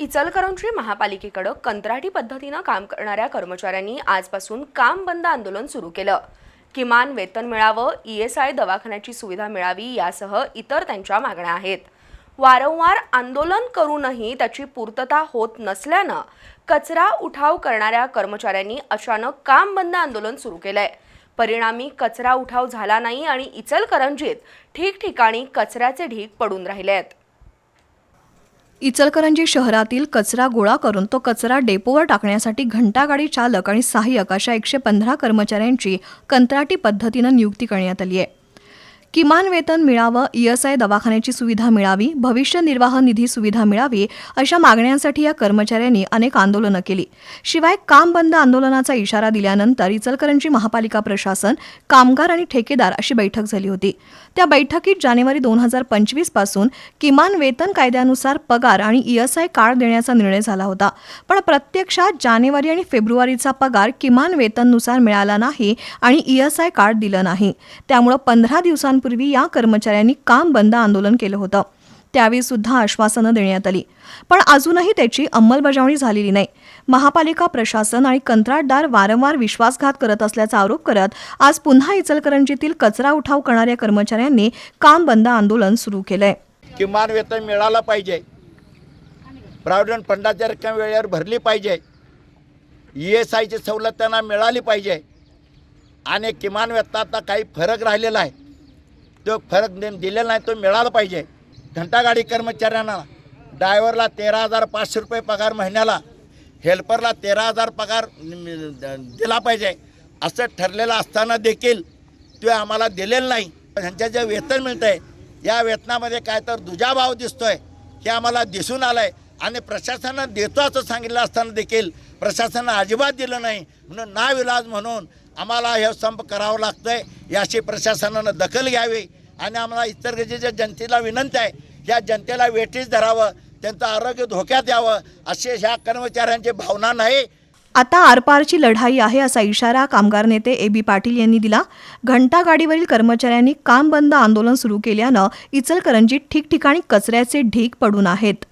इचलकरंजी महापालिकेकडं कंत्राटी पद्धतीनं काम करणाऱ्या कर्मचाऱ्यांनी आजपासून काम बंद आंदोलन सुरू केलं. किमान वेतन मिळावं ई एस आय दवाखान्याची सुविधा मिळावी यासह इतर त्यांच्या मागण्या आहेत. वारंवार आंदोलन करूनही त्याची पूर्तता होत नसल्यानं कचरा उठाव करणाऱ्या कर्मचाऱ्यांनी अचानक काम बंद आंदोलन सुरू केलंय. परिणामी कचरा उठाव झाला नाही आणि इचलकरंजीत ठिकठिकाणी कचऱ्याचे ढीग पडून राहिले आहेत इचलकरंजी शहरातील कचरा गोळा करून तो कचरा डेपोवर टाकण्यासाठी घंटागाडी चालक आणि सहाय्यक अशा एकशे पंधरा कर्मचाऱ्यांची कंत्राटी पद्धतीनं नियुक्ती करण्यात आली आहे. किमान वेतन मिळावं ई एस आय दवाखान्याची सुविधा मिळावी भविष्य निर्वाह निधी सुविधा मिळावी अशा मागण्यांसाठी या कर्मचाऱ्यांनी अनेक आंदोलनं केली. शिवाय काम बंद आंदोलनाचा इशारा दिल्यानंतर इचलकरंजी महापालिका प्रशासन कामगार आणि ठेकेदार अशी बैठक झाली होती. त्या बैठकीत जानेवारी दोन हजार पंचवीसपासून किमान वेतन कायद्यानुसार पगार आणि ई एस आय कार्ड देण्याचा निर्णय झाला होता. पण प्रत्यक्षात जानेवारी आणि फेब्रुवारीचा पगार किमान वेतननुसार मिळाला नाही आणि ई एस आय कार्ड दिलं नाही. त्यामुळं पंधरा दिवसांपूर्वी या कर्मचाऱ्यांनी काम बंद आंदोलन केलं होतं. त्यावेळी सुद्धा आश्वासनं देण्यात आली. पण अजूनही त्याची अंमलबजावणी झालेली नाही. महापालिका प्रशासन आणि कंत्राटदार वारंवार विश्वासघात करत असल्याचा आरोप करत आज पुन्हा इचलकरंजीतील कचरा उठाव करणाऱ्या कर्मचाऱ्यांनी काम बंद आंदोलन सुरू केलंय. किमान वेतन मिळालं पाहिजे. प्रॉव्हिडंट फंडाची रक्कम वेळेवर भरली पाहिजे. ई एस आयची सवलत त्यांना मिळाली पाहिजे. आणि किमान वेतनात काही फरक राहिलेला आहे. तो फरक दे- दिलेला नाही तो मिळाला पाहिजे. घंटागाडी कर्मचाऱ्यांना ड्रायव्हरला तेरा हजार पाचशे रुपये पगार महिन्याला हेल्परला तेरा हजार पगार द- दिला पाहिजे. असं ठरलेलं असताना देखील ते आम्हाला दिलेलं नाही. ह्यांच्या जे वेतन मिळतं आहे या वेतनामध्ये काय तर दुजाभाव दिसतो आहे हे आम्हाला दिसून आलं आहे आणि प्रशासनानं देतो असं सांगितलं असताना देखील प्रशासनानं अजिबात दिलं नाही. म्हणून नाविलाज म्हणून आम्हाला हे संप करावं लागतं आहे याची प्रशासनानं दखल घ्यावी. आणि आम्हाला इतर जे जनतेला विनंती आहे या जनतेला वेठीस धरावं त्यांचं आरोग्य धोक्यात यावं असे ह्या कर्मचाऱ्यांची भावना नाही. आता आरपारची लढाई आहे असा इशारा कामगार नेते ए बी पाटील यांनी दिला. घंटागाडीवरील कर्मचाऱ्यांनी काम बंद आंदोलन सुरू केल्यानं इचलकरंजीत ठिकठिकाणी कचऱ्याचे ढीग पडून आहेत.